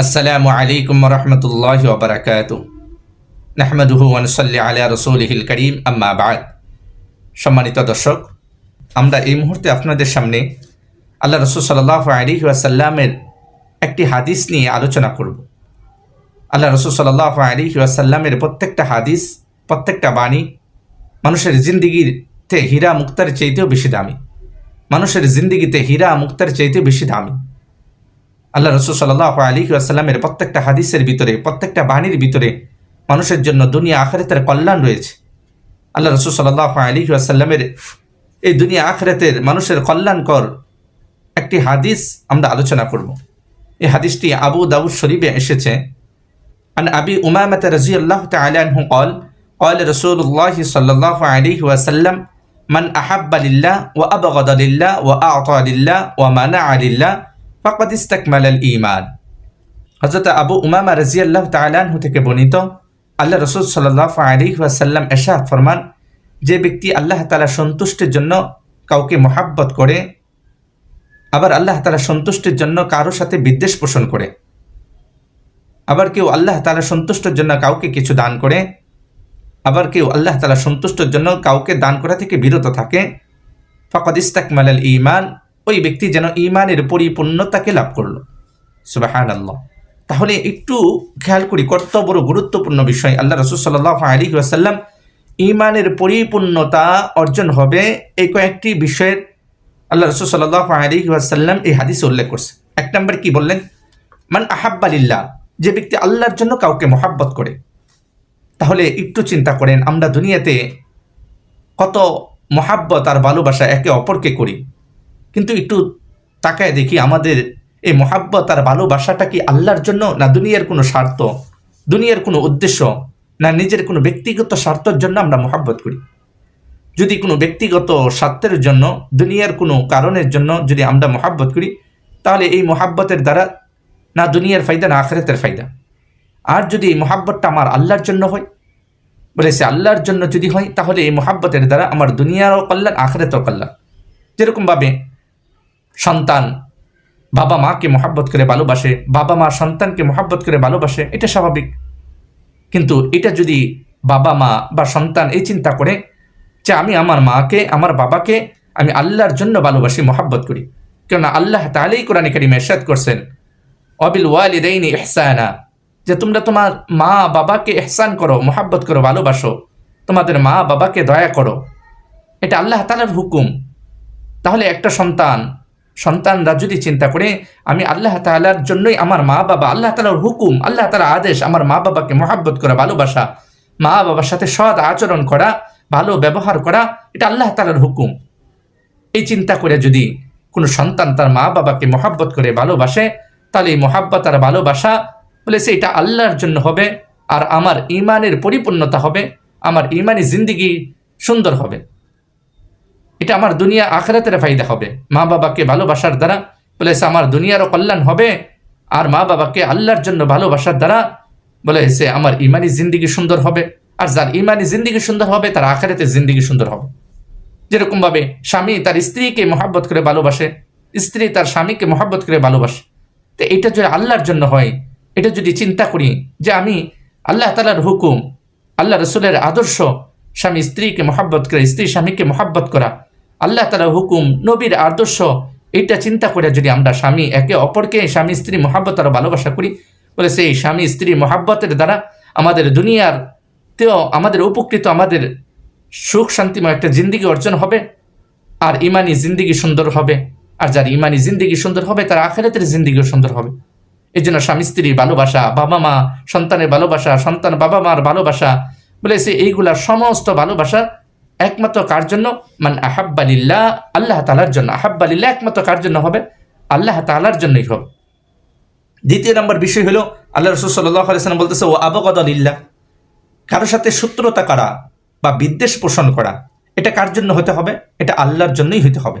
আসসালামু আলাইকুম রহমতুল্লাহ ওবরাকাত নাহমদুহু ওয়ানসল্লি আলা রসুলহিল করিম আম্মা বাদ সম্মানিত দর্শক, আমরা এই মুহূর্তে আপনাদের সামনে আল্লাহ রসুল সাল্লাহ আলী ওয়াসাল্লামের একটি হাদিস নিয়ে আলোচনা করব। আল্লাহ রসুল সাল্লাহ আলী ওয়াসাল্লামের প্রত্যেকটা হাদিস, প্রত্যেকটা বাণী মানুষের জিন্দিগিতে হীরা মুক্তার চাইতেও বেশি দামি। মানুষের জিন্দিগিতে হীরা মুক্তার চাইতেও বেশি দামি। আল্লাহ রসুল সাল্লাহ আলী আসাল্লামের প্রত্যেকটা হাদিসের ভিতরে প্রত্যেকটা বাণীর ভিতরে মানুষের জন্য দুনিয়া আখরেতের কল্যাণ রয়েছে আল্লাহ রসুল সাল্লাহ আলী আসাল্লামের এই দুনিয়া আখরেতের মানুষের কল্যাণকর একটি হাদিস আমরা আলোচনা করব এই হাদিসটি আবু দাউদ শরীফে এসেছে عن أبي أمامة رضي الله تعالى عنه قال قال رسول الله صلى الله عليه وسلم من أحب لله وأبغض لله وأعطى لله ومنع لله ফাকাদ ইস্তাকমাল আল ইমান হজরত আবু উমামা রাজি আল্লাহ তালাহু থেকে বর্ণিত, আল্লাহ রসুল সাল্লাহ আলী ওয়াসাল্লাম এশাহ ফরমান, যে ব্যক্তি আল্লাহ তালা সন্তুষ্টের জন্য কাউকে মহাব্বত করে, আবার আল্লাহ তালা সন্তুষ্টির জন্য কারও সাথে বিদ্বেষ পোষণ করে, আবার কেউ আল্লাহ তালা সন্তুষ্টের জন্য কাউকে কিছু দান করে, আবার কেউ আল্লাহ তালা সন্তুষ্টের জন্য কাউকে দান করা থেকে বিরত থাকে, ফকদ ইস্তাকমাল ইমান ওই ব্যক্তি যেন ইমানের পরিপূর্ণতাকে লাভ করল। সুবাহান আল্লাহ তাহলে একটু খেয়াল করি কত বড় গুরুত্বপূর্ণ বিষয়। আল্লাহ রসুল সাল্লাহ আলী ওয়াসাল্লাম ইমানের পরিপূর্ণতা অর্জন হবে এই কয়েকটি বিষয়ের। আল্লাহ রসুল সাল্লাহ আলী ওয়াসাল্লাম এই হাদিস উল্লেখ করছে এক নম্বর কি বললেন? মান আহাব্বালিল্লাহ যে ব্যক্তি আল্লাহর জন্য কাউকে মোহাব্বত করে। তাহলে একটু চিন্তা করেন, আমরা দুনিয়াতে কত মহাব্বত আর ভালোবাসা একে অপরকে করি। কিন্তু একটু তাকায় দেখি আমাদের এই মহাব্বত আর ভালোবাসাটা কি আল্লাহর জন্য না দুনিয়ার কোনো স্বার্থ? দুনিয়ার কোনো উদ্দেশ্য? না নিজের কোনো ব্যক্তিগত স্বার্থের জন্য আমরা মহাব্বত করি? যদি কোনো ব্যক্তিগত স্বার্থের জন্য, দুনিয়ার কোনো কারণের জন্য যদি আমরা মহাব্বত করি, তাহলে এই মহাব্বতের দ্বারা না দুনিয়ার ফায়দা, না আখেরাতের ফায়দা। আর যদি এই মহাব্বতটা আমার আল্লাহর জন্য হয় বলেছে আল্লাহর জন্য যদি হয়, তাহলে এই মহাব্বতের দ্বারা আমার দুনিয়ারও কল্যাণ, আখেরাতেও কল্যাণ। যেরকমভাবে সন্তান। বাবা মাকে মহাব্বত করে ভালোবাসে, বাবা মা সন্তানকে মহাব্বত করে ভালোবাসে, এটা স্বাভাবিক। কিন্তু এটা যদি বাবা মা বা সন্তান এই চিন্তা করে যে আমি আমার মাকে, আমার বাবাকে আমি আল্লাহর জন্য ভালোবাসি, মহাব্বত করি। কেননা আল্লাহ তাহলেই কোরআন কারিমে এরশাদ করছেন, অবিল ওয়ালিদাইনি ইহসানা যে তোমরা তোমার মা বাবাকে এহসান করো, মহাব্বত করো, ভালোবাসো। তোমাদের মা বাবাকে দয়া করো। এটা আল্লাহ তালার হুকুম। তাহলে একটা সন্তান সন্তানরা যদি চিন্তা করে, আমি আল্লাহ তালার জন্যই আমার মা বাবা, আল্লাহ তালার হুকুম, আল্লাহ তালার আদেশ আমার মা বাবাকে মহাব্বত করা, ভালোবাসা, মা বাবার সাথে সৎ আচরণ করা, ভালো ব্যবহার করা, এটা আল্লাহ তালার হুকুম। এই চিন্তা করে যদি কোনো সন্তান তার মা বাবাকে মহাব্বত করে, ভালোবাসে, তাহলে এই মহাব্বত আর ভালোবাসা বলেছে এটা আল্লাহর জন্য হবে আর আমার ইমানের পরিপূর্ণতা হবে, আমার ইমানি জিন্দিগি সুন্দর হবে। এটা আমার দুনিয়া আখরাতের ফায়দা হবে। মা বাবাকে ভালোবাসার দ্বারা, বলেছে, আমার দুনিয়ারও কল্যাণ হবে। আর মা বাবাকে আল্লাহর জন্য ভালোবাসার দ্বারা, বলেছে, আমার ইমানি জিন্দিগি সুন্দর হবে। আর যার ইমানি জিন্দিগি সুন্দর হবে, তার আখেরাতের জিন্দিগি সুন্দর হবে। যেরকমভাবে স্বামী তার স্ত্রীকে মহাব্বত করে ভালোবাসে, স্ত্রী তার স্বামীকে মহাব্বত করে ভালোবাসে। তো এটা যদি আল্লাহর জন্য হয়, এটা যদি চিন্তা করি যে আমি আল্লাহ তালার হুকুম, আল্লাহ রসুলের আদর্শ, স্বামী স্ত্রীকে মহাব্বত করে, স্ত্রী স্বামীকে মহাব্বত করা আল্লাহ তালার হুকুম, নবীর আদর্শ, এইটা চিন্তা করে যদি আমরা স্বামী, একে অপরকে স্বামী, স্ত্রী মহাব্বত আর ভালোবাসা করি, বলে সেই স্বামী, স্ত্রী মহাব্বতের দ্বারা আমাদের দুনিয়ার তেও, আমাদের উপকৃত, আমাদের সুখ শান্তিময় একটা জিন্দিগি অর্জন হবে, আর ইমানি জিন্দিগি সুন্দর হবে, আর যার ইমানি জিন্দিগি সুন্দর হবে, তার আখেরাতের জিন্দিগিও সুন্দর হবে। এই জন্য স্বামী, স্ত্রীর ভালোবাসা বাবা মা সন্তানের ভালোবাসা, সন্তান বাবা মার ভালোবাসা, বলে সে এইগুলা সমস্ত ভালোবাসা একমাত্র কার জন্য? মানে আহাব্বালিল্লাহ আল্লাহ তালার জন্য। আহাব্বালিল্লাহ একমাত্র কার জন্য হবে? আল্লাহ তালার জন্যই হবে। দ্বিতীয় নম্বর বিষয় হলো, আল্লাহ রসুল সাল্লাহ আলিয়াল্লাম বলতেছে, ও আবগদ আলিল্লাহ কারোর সাথে শত্রুতা করা বা বিদ্বেষ পোষণ করা, এটা কার জন্য হতে হবে? এটা আল্লাহর জন্যই হতে হবে।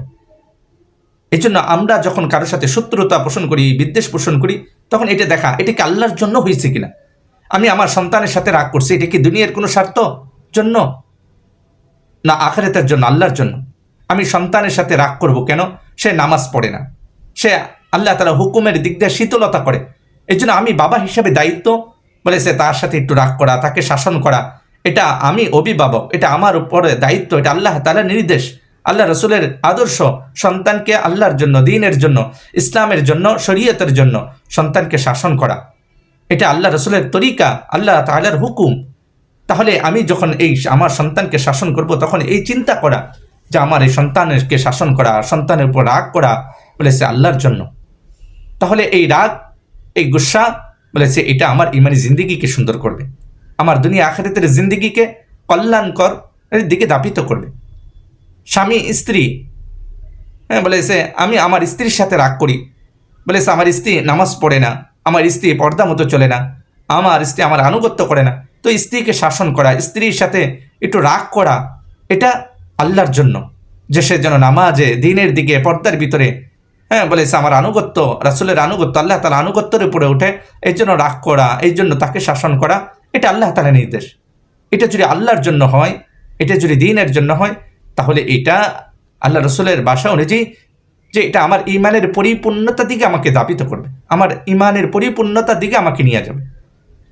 এই জন্য আমরা যখন কারোর সাথে শত্রুতা পোষণ করি, বিদ্বেষ পোষণ করি, তখন এটা দেখা, এটা কি আল্লাহর জন্য হয়েছে কিনা? আমি আমার সন্তানের সাথে রাগ করছি, এটা কি দুনিয়ার কোনো স্বার্থ জন্য? না আখেরাতের জন্য, আল্লাহর জন্য। আমি সন্তানের সাথে রাগ করব কেন? সে নামাজ পড়ে না। সে আল্লাহ তালা হুকুমের দিক দিয়ে শীতলতা করে। এই জন্য আমি বাবা হিসাবে দায়িত্ব বলেছে তার সাথে একটু রাগ করা, তাকে শাসন করা, এটা আমি অভিভাবক, এটা আমার উপরে দায়িত্ব, এটা আল্লাহ তালা নির্দেশ। আল্লাহ রসুলের আদর্শ, সন্তানকে আল্লাহর জন্য, দিনের জন্য, ইসলামের জন্য, শরীয়তের জন্য সন্তানকে শাসন করা। এটা আল্লাহ রসুলের তরিকা, আল্লাহ তালার হুকুম। তাহলে আমি যখন এই আমার সন্তানকে শাসন করব, তখন এই চিন্তা করা যে আমার এই সন্তানকে শাসন করা, সন্তানের উপর রাগ করা বলেছে আল্লাহর জন্য। তাহলে এই রাগ, এই গুসা বলেছে এটা আমার ইমানি জিন্দিগিকে সুন্দর করবে। আমার দুনিয়া আখেরাতের জিন্দিগিকে কল্যাণকর এর দিকে দাপিত করবে। স্বামী, স্ত্রী হ্যাঁ বলেছে আমি আমার স্ত্রীর সাথে রাগ করি। বলেছে আমার স্ত্রী নামাজ পড়ে না, আমার স্ত্রী পর্দা মতো চলে না, আমার স্ত্রী আমার আনুগত্য করে না। তো স্ত্রীকে শাসন করা, স্ত্রীর সাথে একটু রাগ করা, এটা আল্লাহর জন্য। যে সে যেন নামাজে, দিনের দিকে, পর্দার ভিতরে হ্যাঁ বলেছে আমার আনুগত্য, রাসুলের আনুগত্য, আল্লাহ তালা আনুগত্যের উপরে উঠে এই জন্য রাগ করা, এই জন্য তাকে শাসন করা, এটা আল্লাহ তালা নির্দেশ। এটা যদি আল্লাহর জন্য হয়, এটা যদি দিনের জন্য হয়, তাহলে এটা আল্লাহ রসুলের বাসা অনুযায়ী যে এটা আমার ইমানের পরিপূর্ণতার দিকে আমাকে দাবিত করবে। আমার ইমানের পরিপূর্ণতার দিকে আমাকে নিয়ে যাবে।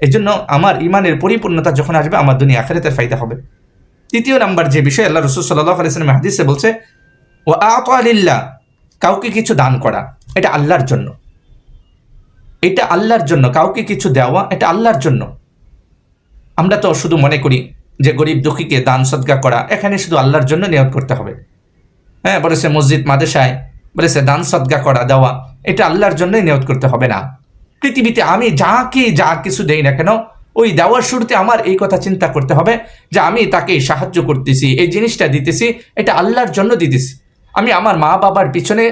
এই জন্য আমার ইমানের পরিপূর্ণতা যখন আসবে, আমার দুনিয়া আখেরাতের ফায়দা হবে। তৃতীয় নাম্বার যে বিষয়, আল্লাহ রসুল সাল্লাহ আলিয়াল্লাম হাদিসে বলছে ও আত আলিল্লাহ কাউকে কিছু দান করা, এটা আল্লাহর জন্য। এটা আল্লাহর জন্য, কাউকে কিছু দেওয়া, এটা আল্লাহর জন্য। আমরা তো শুধু মনে করি যে গরিব দুঃখীকে দান সদ্গা করা, এখানে শুধু আল্লাহর জন্য নিয়োগ করতে হবে। হ্যাঁ বলেছে মসজিদ মাদেশায় বলেছে দান সদ্গা করা, দেওয়া, এটা আল্লাহর জন্যই নিয়োগ করতে হবে না। পৃথিবীতে আমি যাকে যা কিছু দেই না কেন, ওই দেওয়ার শুরুতে আমার এই কথা চিন্তা করতে হবে যে আমি তাকে সাহায্য করতেছি, এই জিনিসটা দিতেছি, এটা আল্লাহর জন্য দিতেছি। আমি আমার মা বাবার পিছনে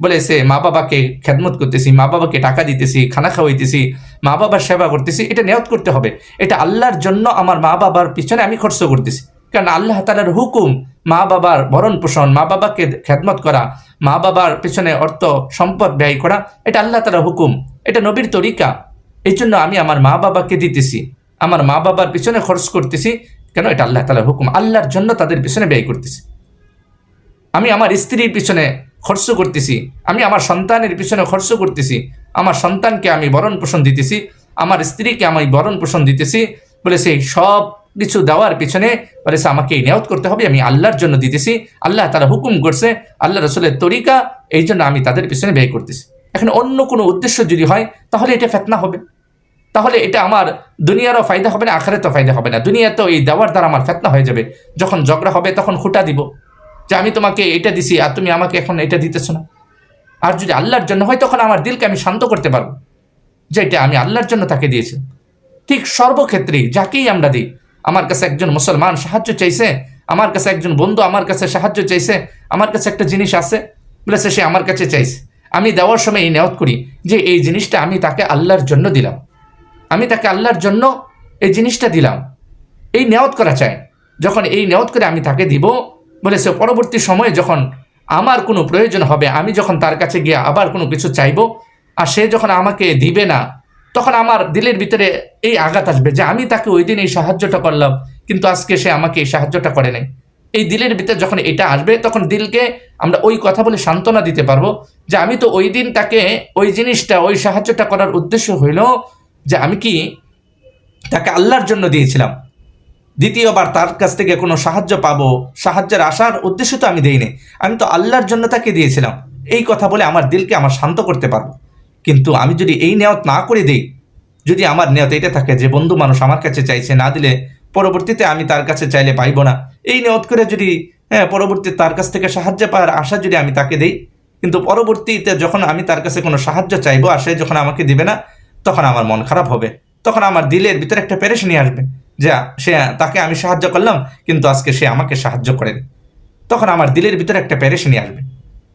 বলেছে মা বাবাকে খেদমত করতেছি, মা বাবাকে টাকা দিতেছি, খানা খাওয়াইতেছি, মা বাবার সেবা করতেছি, এটা নিয়ত করতে হবে। এটা আল্লাহর জন্য আমার মা বাবার পিছনে আমি খরচ করতেছি। কারণ আল্লাহ তালার হুকুম, মা বাবার ভরণ পোষণ, মা বাবাকে খেদমত করা, মা বাবার পিছনে অর্থ সম্পদ ব্যয় করা, এটা আল্লাহ তালার হুকুম। এটা নবীর তরিকা। এই জন্য আমি আমার মা বাবাকে দিতেছি। আমার মা বাবার পিছনে খরচ করতেছি। কেন? এটা আল্লাহ তালার হুকুম। আল্লাহর জন্য তাদের পিছনে ব্যয় করতেছি। আমি আমার স্ত্রীর পিছনে খরচ করতেছি। আমি আমার সন্তানের পিছনে খরচ করতেছি। আমার সন্তানকে আমি বরণ পোষণ দিতেছি। আমার স্ত্রীকে আমি বরণ পোষণ দিতেছি। বলে সেই সব কিছু দেওয়ার পিছনে বলেছে, আমাকে এই নিয়ত করতে হবে। আমি আল্লাহর জন্য দিতেছি। আল্লাহ তারা হুকুম করছে। আল্লাহ রসুলের তরিকা। এই জন্য আমি তাদের পিছনে ব্যয় করতেছি। এখন অন্য কোনো উদ্দেশ্য যদি হয়, তাহলে এটা ফেতনা হবে। তাহলে এটা আমার দুনিয়ারও ফায়দা হবে না, আখারেতেও ফায়দা হবে না। দুনিয়াতেও এই দেওয়ার দ্বারা আমার ফেতনা হয়ে যাবে। যখন ঝগড়া হবে তখন খুঁটা দিব। যে আমি তোমাকে এটা দিছি আর তুমি আমাকে এখন এটা দিতেছো না। আর যদি আল্লাহর জন্য হয় তখন আমার দিলকে আমি শান্ত করতে পারব। যে এটা আমি আল্লাহর জন্য তাকে দিয়েছি। ঠিক সর্বক্ষেত্রেই যাকেই আমরা দিই, আমার কাছে একজন মুসলমান সাহায্য চাইছে, আমার কাছে একজন বন্ধু আমার কাছে সাহায্য চাইছে, আমার কাছে একটা জিনিস আছে, বলেছে সে আমার কাছে চাইছে। আমি দেওয়ার সময় এই নেওয়াত করি যে এই জিনিসটা আমি তাকে আল্লাহর জন্য দিলাম। আমি তাকে আল্লাহর জন্য এই জিনিসটা দিলাম। এই নেওয়াত করা চাই। যখন এই নেওয়াত করে আমি তাকে দিব, বলে সে পরবর্তী সময়ে যখন আমার কোনো প্রয়োজন হবে, আমি যখন তার কাছে গিয়ে আবার কোনো কিছু চাইব, আর সে যখন আমাকে দিবে না, তখন আমার দিলের ভিতরে এই আঘাত আসবে যে আমি তাকে ওই দিন এই সাহায্যটা করলাম, কিন্তু আজকে সে আমাকে এই সাহায্যটা করে নাই। এই দিলের ভিতরে যখন এটা আসবে, তখন দিলকে আমরা ওই কথা বলে সান্ত্বনা দিতে পারব যে আমি তো ওই দিন তাকে ওই জিনিসটা, ওই সাহায্যটা করার উদ্দেশ্য হইল যে আমি কি তাকে আল্লাহর জন্য দিয়েছিলাম। দ্বিতীয়বার তার কাছ থেকে কোনো সাহায্য পাবো, সাহায্যের আসার উদ্দেশ্য তো আমি দেইনি। আমি তো আল্লাহর জন্য তাকে দিয়েছিলাম। এই কথা বলে আমার দিলকে আমার শান্ত করতে পারব। কিন্তু আমি যদি এই নেয়ত না করে দিই, যদি আমার নেয়ত এটা থাকে যে বন্ধু মানুষ আমার কাছে চাইছে না দিলে, পরবর্তীতে আমি তার কাছে চাইলে পাইব না। এই নেয়ত করে যদি হ্যাঁ পরবর্তী তার কাছ থেকে সাহায্য পাওয়ার আশা যদি আমি তাকে দিই, কিন্তু পরবর্তীতে যখন আমি তার কাছে কোনো সাহায্য চাইব আর সে যখন আমাকে দিবে না, তখন আমার মন খারাপ হবে। তখন আমার দিলের ভিতরে একটা পেরেশানি আসবে যে, সে, তাকে আমি সাহায্য করলাম, কিন্তু আজকে সে আমাকে সাহায্য করেনি। তখন আমার দিলের ভিতরে একটা পেরেশানি আসবে।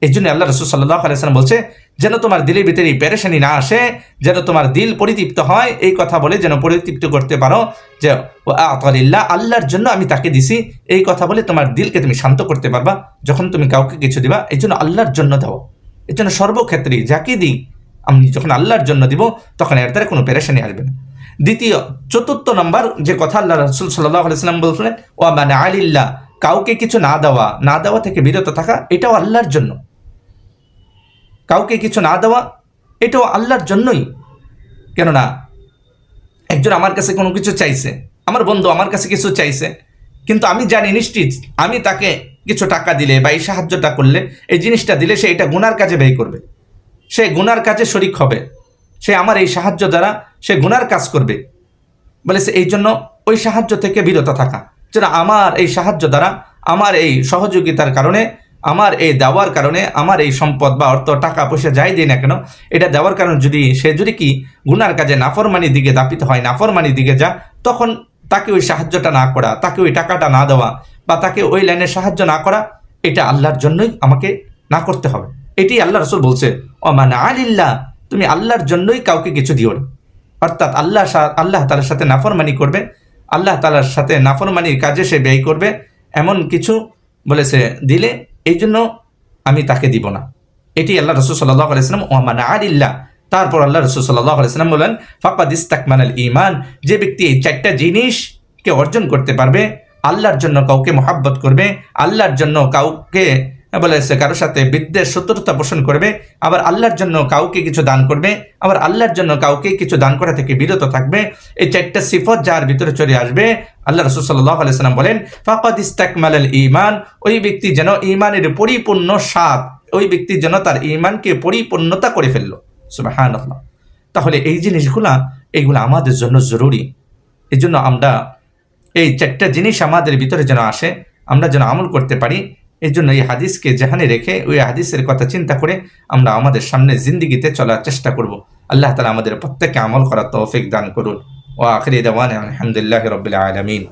এই জন্য আল্লাহ রসুল সাল্লাহ আলাইসালাম বলছে যেন তোমার দিলের ভিতরে এই পেরেশানি না আসে, যেন তোমার দিল পরিতৃপ্ত হয়, এই কথা বলে যেন পরিতৃপ্ত করতে পারো যে ও আতলিল্লাহ আল্লাহর জন্য আমি তাকে দিছি, এই কথা বলে তোমার দিলকে তুমি শান্ত করতে পারবা, যখন তুমি কাউকে কিছু দিবা, এই জন্য আল্লাহর জন্য দাও। এই জন্য সর্বক্ষেত্রেই যাকে দিই, আমি যখন আল্লাহর জন্য দিব, তখন এর দ্বারা কোনো পেরেশানি আসবে না। দ্বিতীয়, চতুর্থ নম্বর যে কথা আল্লাহ রসুল সাল্লাহ আলাইসাল্লাম বলছিলেন ও মানে আলিল্লাহ, কাউকে কিছু না দেওয়া না দেওয়া থেকে বিরত থাকা, এটাও আল্লাহর জন্য। কাউকে কিছু না দেওয়া, এটাও আল্লাহর জন্যই। কেননা, একজন আমার কাছে কোনো কিছু চাইছে, আমার বন্ধু আমার কাছে কিছু চাইছে, কিন্তু আমি জানি নিশ্চিত, আমি তাকে কিছু টাকা দিলে বা এই সাহায্যটা করলে, এই জিনিসটা দিলে সে এটা গুনার কাজে ব্যয় করবে। সে গুনার কাজে শরিক হবে। সে আমার এই সাহায্য দ্বারা সে গুনার কাজ করবে। বলে সে এই জন্য ওই সাহায্য থেকে বিরত থাকা, যেন আমার এই সাহায্য দ্বারা, আমার এই সহযোগিতার কারণে আমার এই দেওয়ার কারণে আমার এই সম্পদ বা অর্থ, টাকা, পয়সা যাই দিই না কেন, এটা দেওয়ার কারণে যদি সে যদি কি গুনার কাজে নাফরমানির দিকে দাপিত হয়, নাফরমানির দিকে যা, তখন তাকে ওই সাহায্যটা না করা, তাকে ওই টাকাটা না দেওয়া বা তাকে ওই লাইনে সাহায্য না করা, এটা আল্লাহর জন্যই আমাকে না করতে হবে। এটি আল্লাহ রসুল বলছে, ওমান আলিল্লাহ তুমি আল্লাহর জন্যই কাউকে কিছু দিও না। অর্থাৎ আল্লাহ আল্লাহ তালার সাথে নাফরমানি করবে, আল্লাহ তালার সাথে নাফরমানির কাজে সে ব্যয় করবে, এমন কিছু বলেছে, দিলে এই জন্য আমি তাকে দিব না। এটি আল্লাহ রসুল সাল্লাহ আলাইসলাম ওমান আলিল্লা তারপর আল্লাহ রসুল সাল্লাহ আলাইসলাম বলেন, ফাকাদ ইস্তাকমান আল ইমান যে ব্যক্তি এই চারটা জিনিসকে অর্জন করতে পারবে, আল্লাহর জন্য কাউকে মহাব্বত করবে, আল্লাহর জন্য কাউকে বলেছে কারোর সাথে বিদ্বেষ, শত্রুতা পোষণ করবে, আবার আল্লাহর জন্য কাউকে কিছু দান করবে, আবার আল্লাহর জন্য কাউকে কিছু দান করা থেকে বিরত থাকবে। এই চারটা সিফত যার ভিতরে চলে আসবে, আল্লাহ রসুল সাল্লাহ আলাইসাল্লাম বলেন, ফাকাদ ইস্তাকমাল ইমান ওই ব্যক্তি যেন ইমানের পরিপূর্ণ স্বাদ, ওই ব্যক্তি যেন তার ইমানকে পরিপূর্ণতা করে ফেলল। সুবাহান তাহলে এই জিনিসগুলা এইগুলো আমাদের জন্য জরুরি। এই জন্য আমরা এই চারটা জিনিস আমাদের ভিতরে যেন আসে, আমরা যেন আমল করতে পারি এই জন্য এই হাদিসকে যেখানে রেখে ওই হাদিসের কথা চিন্তা করে আমরা আমাদের সামনে জিন্দিগিতে চলার চেষ্টা করব। আল্লাহ তালা আমাদের প্রত্যেককে আমল করার তৌফিক দান করুন। ও আখরি দেওয়ান আলহামদুলিল্লাহ রবিল আলমিন।